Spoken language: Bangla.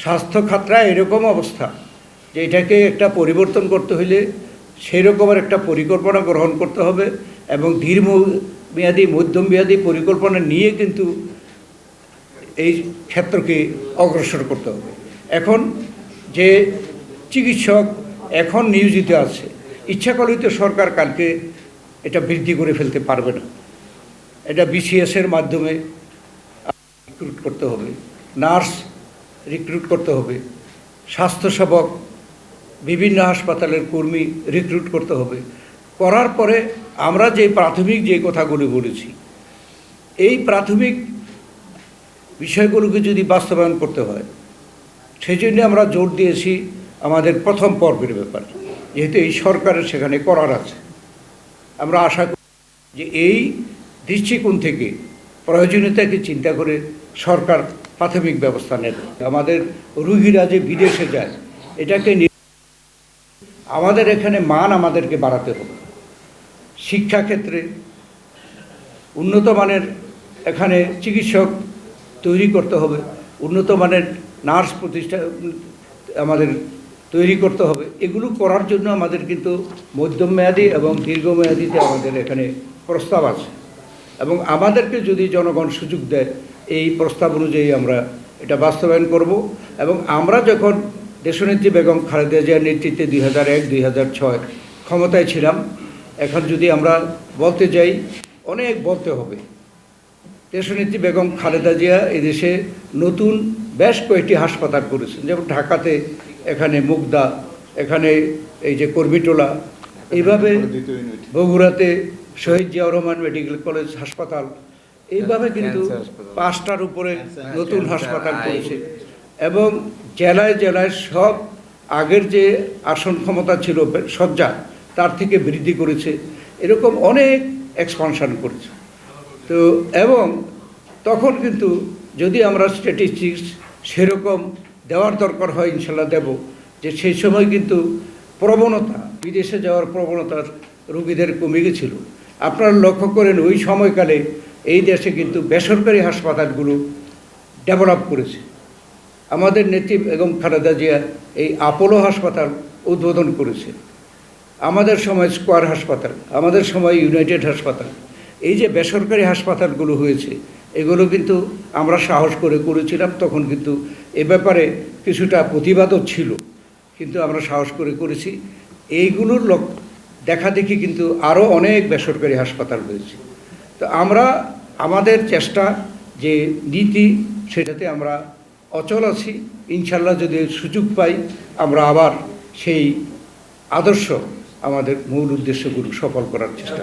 স্বাস্থ্য খাতরা এরকম অবস্থা যে এটাকে একটা পরিবর্তন করতে হলে সেই রকমের একটা পরিকল্পনা গ্রহণ করতে হবে এবং দীর্ঘ মেয়াদী মধ্যম মেয়াদী পরিকল্পনা নিয়ে কিন্তু এই ক্ষেত্রকে অগ্রসর করতে হবে। এখন যে চিকিৎসক এখন নিয়োজিত আছে ইচ্ছা করলেই তো সরকার কালকে এটা বৃদ্ধি করে ফেলতে পারবে না। এটা বিসিএসের মাধ্যমে রিক্রুট করতে হবে। নার্স রিক্রুট করতে হবে। স্বাস্থ্যসেবক, বিভিন্ন হাসপাতালের কর্মী রিক্রুট করতে হবে। করার পরে আমরা যে প্রাথমিক যে কথাগুলি বলেছি, এই প্রাথমিক বিষয়গুলোকে যদি বাস্তবায়ন করতে হয় সেই জন্য আমরা জোর দিয়েছি আমাদের প্রথম পর্বের ব্যাপার, যেহেতু এই সরকারের সেখানে করার আছে। আমরা আশা করি যে এই দৃষ্টিকোণ থেকে প্রয়োজনীয়তাকে চিন্তা করে সরকার প্রাথমিক ব্যবস্থা নেবে। আমাদের রুগীরা যে বিদেশে যায়, এটাকে আমাদের এখানে মান আমাদেরকে বাড়াতে হবে। শিক্ষাক্ষেত্রে উন্নত মানের এখানে চিকিৎসক তৈরি করতে হবে, উন্নত মানের নার্স প্রতিষ্ঠা আমাদের তৈরি করতে হবে। এগুলো করার জন্য আমাদের কিন্তু মধ্যম মেয়াদী এবং দীর্ঘমেয়াদীতে আমাদের এখানে প্রস্তাব আছে। এবং আমাদেরকে যদি জনগণ সুযোগ দেয় এই প্রস্তাব অনুযায়ী আমরা এটা বাস্তবায়ন করব এবং আমরা যখন দেশনেত্রী বেগম খালেদা জিয়ার নেতৃত্বে দুই হাজার এক দুই হাজার ছয় ক্ষমতায় ছিলাম এখন যদি আমরা বলতে যাই অনেক বলতে হবে। দেশনেত্রী বেগম খালেদা জিয়া এদেশে নতুন বেশ কয়েকটি হাসপাতাল করেছেন যেমন ঢাকাতে এখানে মুগদা এখানে এই যে কর্মীটোলা এইভাবে বগুড়াতে শহীদ জিয়াউর রহমান মেডিকেল কলেজ হাসপাতাল এইভাবে কিন্তু পাঁচটার উপরে নতুন হাসপাতাল। করেছে। এবং জেলায় জেলায় সব আগের যে আসন ক্ষমতা ছিল শয্যা তার থেকে বৃদ্ধি করেছে। এরকম অনেক এক্সপানশন করেছে। তো এবং তখন কিন্তু যদি আমরা স্ট্যাটিস্টিক্স সেরকম দেওয়ার দরকার হয় ইনশাল্লাহ দেব। যে সেই সময় কিন্তু প্রবণতা বিদেশে যাওয়ার প্রবণতা রোগীদের কমে গেছিল। আপনারা লক্ষ্য করেন ওই সময়কালে এই দেশে কিন্তু বেসরকারি হাসপাতালগুলো ডেভেলপ করেছে। আমাদের নেত্রী বেগম খালেদা জিয়া এই আপোলো হাসপাতাল উদ্বোধন করেছে। আমাদের সময় স্কোয়ার হাসপাতাল, আমাদের সময় ইউনাইটেড হাসপাতাল। এই যে বেসরকারি হাসপাতালগুলো হয়েছে, এগুলো কিন্তু আমরা সাহস করে করেছিলাম, তখন কিন্তু এ ব্যাপারে কিছুটা প্রতিবাদও ছিল, কিন্তু আমরা সাহস করে করেছি। এইগুলোর লোক দেখা দেখি কিন্তু আরও অনেক বেসরকারি হাসপাতাল রয়েছে। তো আমরা আমাদের চেষ্টা যে নীতি, সেটাতে আমরা অচল আছি ইনশাল্লাহ যদি সুযোগ পাই, আমরা আবার সেই আদর্শ আমাদের মূল উদ্দেশ্যগুলো সফল করার চেষ্টা।